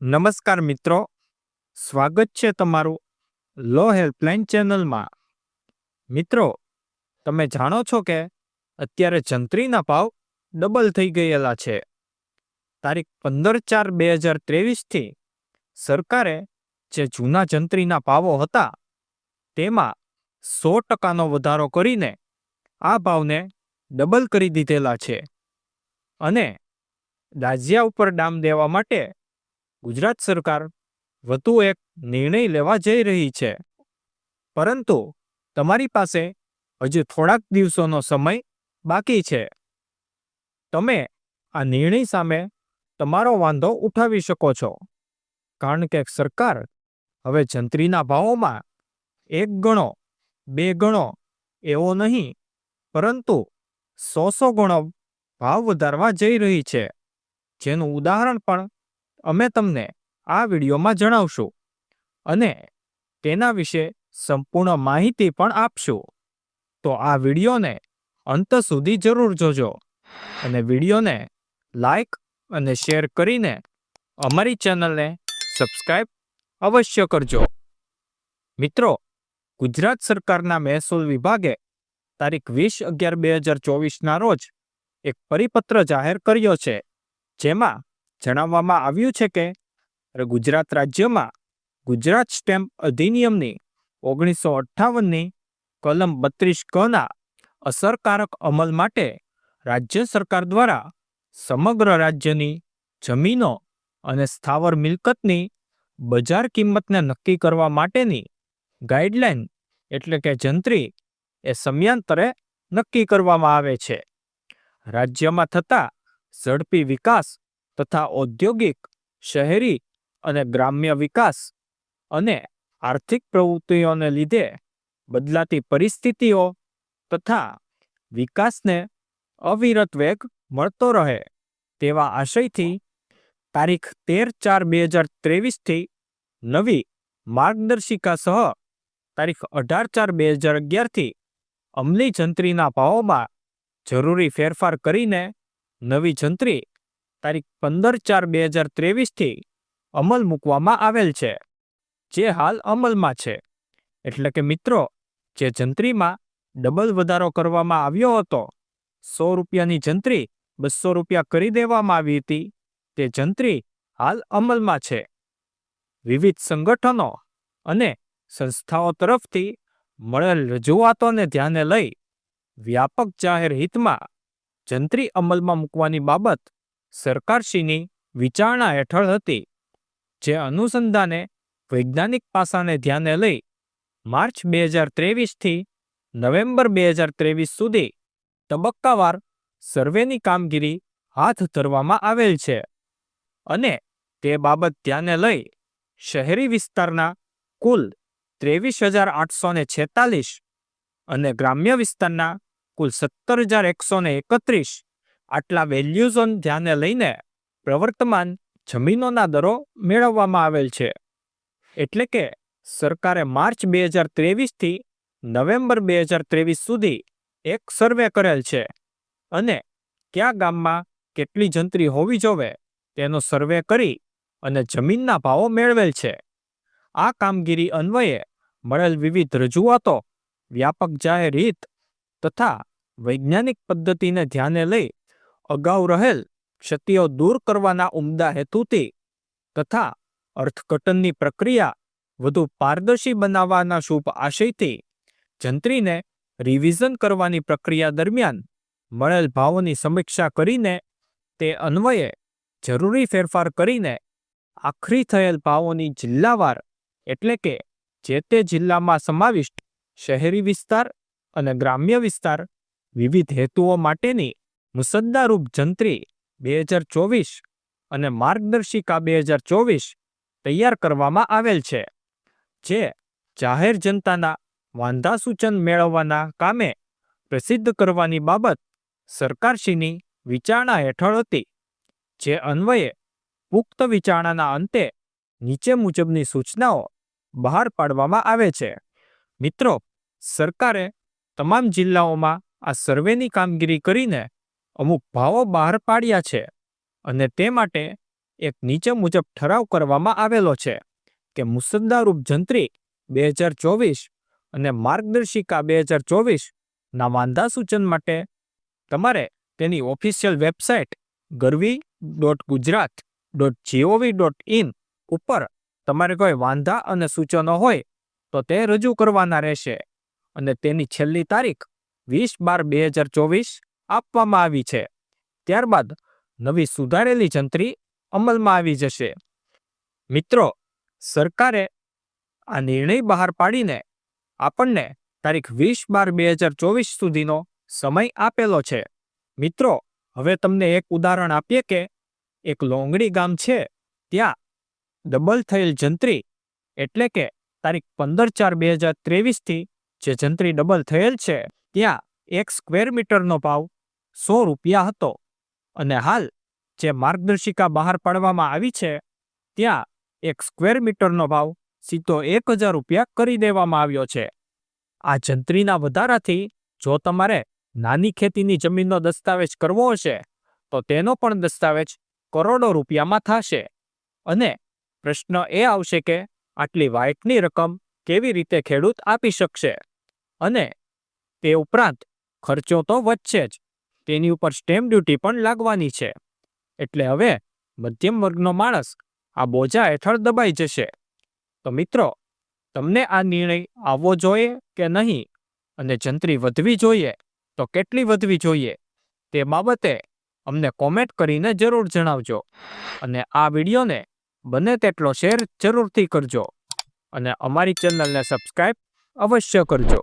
નમસ્કાર મિત્રો, સ્વાગત છે તમારું લો હેલ્પલાઇન ચેનલમાં. મિત્રો, તમે જાણો છો કે અત્યારે જંત્રીના ભાવ ડબલ થઈ ગયેલા છે. તારીખ પંદર ચાર બે હજાર ત્રેવીસથી સરકારે જે જૂના જંત્રીના ભાવો હતા, તેમાં સો ટકાનો વધારો કરીને આ ભાવને ડબલ કરી દીધેલા છે. અને દાજિયા ઉપર ડામ દેવા માટે ગુજરાત સરકાર વધુ એક નિર્ણય લેવા જઈ રહી છે. પરંતુ તમારી પાસે હજુ થોડાક દિવસોનો સમય બાકી છે. તમે આ નિર્ણય સામે તમારો વાંધો ઉઠાવી શકો છો. કારણ કે સરકાર હવે જંત્રીના ભાવોમાં એક ગણો, બે ગણો એવો નહીં, પરંતુ સો સો ગણો ભાવ વધારવા જઈ રહી છે. જેનું ઉદાહરણ પણ અમે તમને આ વિડીયોમાં જણાવશું અને તેના વિશે સંપૂર્ણ માહિતી પણ આપશું. તો આ વિડીયોને અંત સુધી જરૂર જોજો અને વિડીયોને લાઈક અને શેર કરીને અમારી ચેનલને સબસ્ક્રાઈબ અવશ્ય કરજો. મિત્રો, ગુજરાત સરકારના મહેસૂલ વિભાગે તારીખ વીસ અગિયાર બે હજાર ચોવીસના રોજ એક પરિપત્ર જાહેર કર્યો છે, જેમાં જણાવવામાં આવ્યું છે કે ગુજરાત રાજ્યમાં ગુજરાત સ્ટેમ્પ અધિનિયમની ઓગણીસો અઠ્ઠાવનની કલમ બત્રીસ કના અસરકારક અમલ માટે રાજ્ય સરકાર દ્વારા સમગ્ર રાજ્યની જમીનો અને સ્થાવર મિલકતની બજાર કિંમતને નક્કી કરવા માટેની ગાઈડલાઈન એટલે કે જંત્રી એ સમયાંતરે નક્કી કરવામાં આવે છે. રાજ્યમાં થતા ઝડપી વિકાસ તથા ઔદ્યોગિક, શહેરી અને ગ્રામ્ય વિકાસ અને આર્થિક પ્રવૃત્તિઓને લીધે બદલાતી પરિસ્થિતિઓ તથા વિકાસને અવિરત વેગ મળતો રહે તેવા આશયથી તારીખ તેર ચાર બે હજાર ત્રેવીસથી નવી માર્ગદર્શિકા સહ તારીખ અઢાર ચાર બે હજાર અગિયારથી અમલી જંત્રીના ભાવોમાં જરૂરી ફેરફાર કરીને નવી જંત્રી તારીખ પંદર ચાર બે હજાર ત્રેવીસથી અમલ મૂકવામાં આવેલ છે, જે હાલ અમલમાં છે. એટલે કે મિત્રો, જે જંત્રીમાં ડબલ વધારો કરવામાં આવ્યો હતો, સો રૂપિયાની જંત્રી બસો રૂપિયા કરી દેવામાં આવી હતી, તે જંત્રી હાલ અમલમાં છે. વિવિધ સંગઠનો અને સંસ્થાઓ તરફથી મળેલ રજૂઆતોને ધ્યાને લઈ વ્યાપક જાહેર હિતમાં જંત્રી અમલમાં મૂકવાની બાબત સરકારશ્રીની વિચારણા હેઠળ હતી, જે અનુસંધાને વૈજ્ઞાનિક પાસાને ધ્યાને લઈ માર્ચ બે હજાર ત્રેવીસથી નવેમ્બર બે હજાર ત્રેવીસ સુધી તબક્કાવાર સર્વેની કામગીરી હાથ ધરવામાં આવેલ છે અને તે બાબત ધ્યાને લઈ શહેરી વિસ્તારના કુલ ત્રેવીસ હજાર આઠસો ને છેતાલીસ અને ગ્રામ્ય વિસ્તારના કુલ સત્તર હજાર એકસો એકત્રીસ આટલા વેલ્યુઝોન ધ્યાને લઈને પ્રવર્તમાન જમીનોના દરો મેળવવામાં આવેલ છે. એટલે કે સરકારે માર્ચ બે હજાર ત્રેવીસથી નવેમ્બર બે હજાર ત્રેવીસ સુધી એક સર્વે કરેલ છે અને કયા ગામમાં કેટલી જંત્રી હોવી જોવે તેનો સર્વે કરી અને જમીનના ભાવો મેળવેલ છે. આ કામગીરી અન્વયે મળેલ વિવિધ રજૂઆતો વ્યાપક જાહેર હિત તથા વૈજ્ઞાનિક પદ્ધતિને ધ્યાને લઈ અગાઉ રહેલ ક્ષતિઓ દૂર કરવાના ઉમદા હેતુથી તથા અર્થઘટનની પ્રક્રિયા વધુ પારદર્શી બનાવવાના શુભ આશયથી જંત્રીને રિવિઝન કરવાની પ્રક્રિયા દરમિયાન મળેલ ભાવોની સમીક્ષા કરીને તે અન્વયે જરૂરી ફેરફાર કરીને આખરી થયેલ ભાવોની જિલ્લાવાર એટલે કે જે તે જિલ્લામાં સમાવિષ્ટ શહેરી વિસ્તાર અને ગ્રામ્ય વિસ્તાર વિવિધ હેતુઓ માટેની મુસદ્દારૂપ જંત્રી બે હજાર ચોવીસ અને માર્ગદર્શિકા બે હજાર ચોવીસ તૈયાર કરવામાં આવેલ છે, જે જાહેર જનતાના વાંધા સૂચન મેળવવાના કામે પ્રસિદ્ધ કરવાની બાબત સરકારશ્રીની વિચારણા હેઠળ હતી, જે અન્વયે પુખ્ત વિચારણાના અંતે નીચે મુજબની સૂચનાઓ બહાર પાડવામાં આવે છે. મિત્રો, સરકારે તમામ જિલ્લાઓમાં આ સર્વેની કામગીરી કરીને અમુક ભાવો બહાર પાડ્યા છે અને તે માટે એક નીચે મુજબ ઠરાવ કરવામાં આવેલો છે કે મુસદ્દારૂપ જંત્રી બે હજાર ચોવીસ અને માર્ગદર્શિકા બે હજાર ચોવીસના વાંધા સૂચન માટે તમારે તેની official website Garvi dot Gujarat dot G O V dot in ઉપર તમારે કોઈ વાંધા અને સૂચનો હોય તો તે રજૂ કરવાના રહેશે અને તેની છેલ્લી તારીખ વીસ બાર બે હજાર ચોવીસ આપવામાં આવી છે. ત્યારબાદ નવી સુધારેલી જંત્રી અમલમાં આવી જશે. મિત્રો, સરકારે આ નિર્ણય બહાર પાડીને આપણને તારીખ વીસ બાર બે હજાર ચોવીસ સુધીનો સમય આપેલો છે. મિત્રો, હવે તમને એક ઉદાહરણ આપીએ કે એક લોંગડી ગામ છે, ત્યાં ડબલ થયેલ જંત્રી એટલે કે તારીખ પંદર ચાર બે હજાર ત્રેવીસથી જે જંત્રી ડબલ થયેલ છે, ત્યાં એક સ્ક્વેર મીટરનો ભાવ સો રૂપિયા હતો. અને હાલ જે માર્ગદર્શિકા બહાર પાડવામાં આવી છે, ત્યાં એક સ્ક્વેર મીટરનો ભાવ સીધો એક હજાર રૂપિયા કરી દેવામાં આવ્યો છે. આ જંત્રીના વધારાથી જો તમારે નાની ખેતીની જમીનનો દસ્તાવેજ કરવો હશે, તો તેનો પણ દસ્તાવેજ કરોડો રૂપિયામાં થશે. અને પ્રશ્ન એ આવશે કે આટલી વાઇટની રકમ કેવી રીતે ખેડૂત આપી શકશે? અને તે ઉપરાંત ખર્ચો તો વધશે જ. તેની ઉપર સ્ટેમ્પ ડ્યુટી પણ લાગવાની છે. એટલે હવે મધ્યમ વર્ગનો માણસ આ બોજા હેઠળ દબાઈ જશે. તો મિત્રો, તમને આ નિર્ણય આવવો જોઈએ કે નહીં? અને જંત્રી વધવી જોઈએ? તો કેટલી વધવી જોઈએ? તે બાબતે અમને કોમેન્ટ કરીને જરૂર જણાવજો. અને આ વિડીયોને બને તેટલો શેર જરૂરથી કરજો. અને અમારી ચેનલને સબસ્ક્રાઈબ અવશ્ય કરજો.